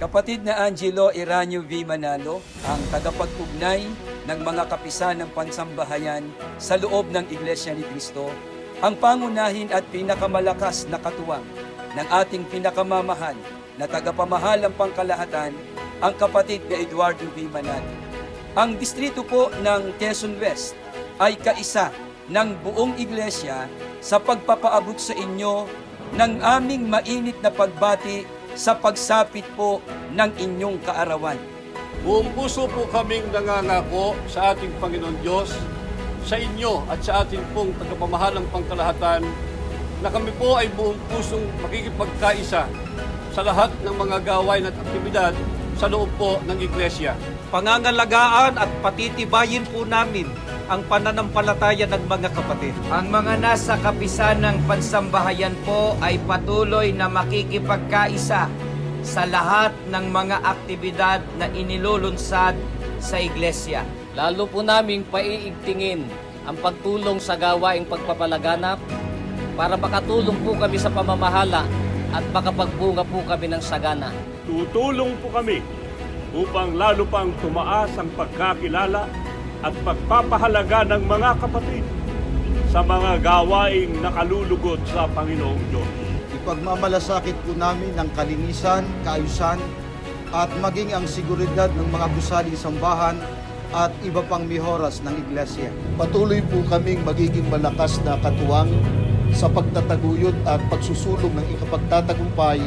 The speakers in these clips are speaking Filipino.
Kapatid na Angelo Iranio V. Manalo, ang tagapag-ugnay ng mga kapisan ng pansambahayan sa loob ng Iglesia ni Cristo, ang pangunahin at pinakamalakas na katuwang ng ating pinakamamahal na tagapamahalang pangkalahatan, ang kapatid na Eduardo V. Manalo. Ang distrito po ng Quezon West ay kaisa ng buong iglesia sa pagpapaabot sa inyo ng aming mainit na pagbati sa pagsapit po ng inyong kaarawan. Buong puso po kaming nangangako sa ating Panginoon Diyos, sa inyo at sa ating pong tagapamahalang pangkalahatan na kami po ay buong pusong makikipagkaisa sa lahat ng mga gawain at aktibidad sa loob po ng Iglesia. Pangangalagaan at patitibayin po namin ang pananampalataya ng mga kapatid. Ang mga nasa kapisan ng pansambahayan po ay patuloy na makikipagkaisa sa lahat ng mga aktibidad na inilulunsad sa iglesia. Lalo po naming paiigtingin ang pagtulong sa gawaing pagpapalaganap para makatulong po kami sa pamamahala at makapagbunga po kami ng sagana. Tutulong po kami upang lalo pang tumaas ang pagkakilala at pagpapahalaga ng mga kapatid sa mga gawaing nakalulugod sa Panginoong Diyos. Ipagmamalasakit po namin ang kalinisan, kaayusan, at maging ang seguridad ng mga gusaling sambahan at iba pang mihoras ng iglesia. Patuloy po kaming magiging malakas na katuwang sa pagtataguyod at pagsusulong ng ikapagtatagumpay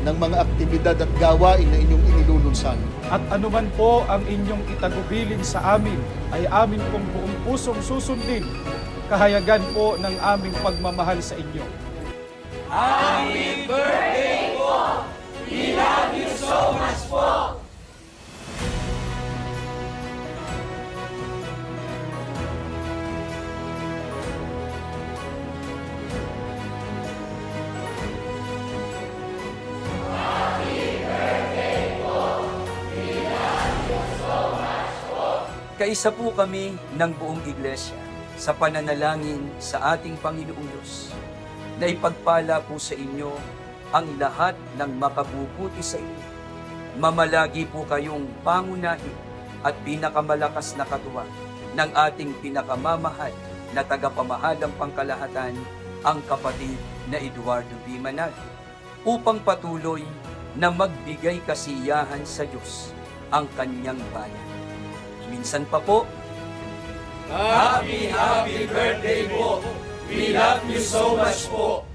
ng mga aktibidad at gawain na inyong inilulunsan. At anuman po ang inyong itagubilin sa amin ay amin pong buong pusong susundin kahayagan po ng aming pagmamahal sa inyo. Kaisa po kami ng buong iglesia sa pananalangin sa ating Panginoong Diyos na ipagpala po sa inyo ang lahat ng makabubuti sa inyo. Mamalagi po kayong pangunahin at pinakamalakas na katuwang ng ating pinakamamahal na tagapamahalang pangkalahatan, ang kapatid na Eduardo V. Manal, upang patuloy na magbigay kasiyahan sa Diyos ang kanyang bayan. Minsan pa po, Happy, happy birthday po! We love you so much po!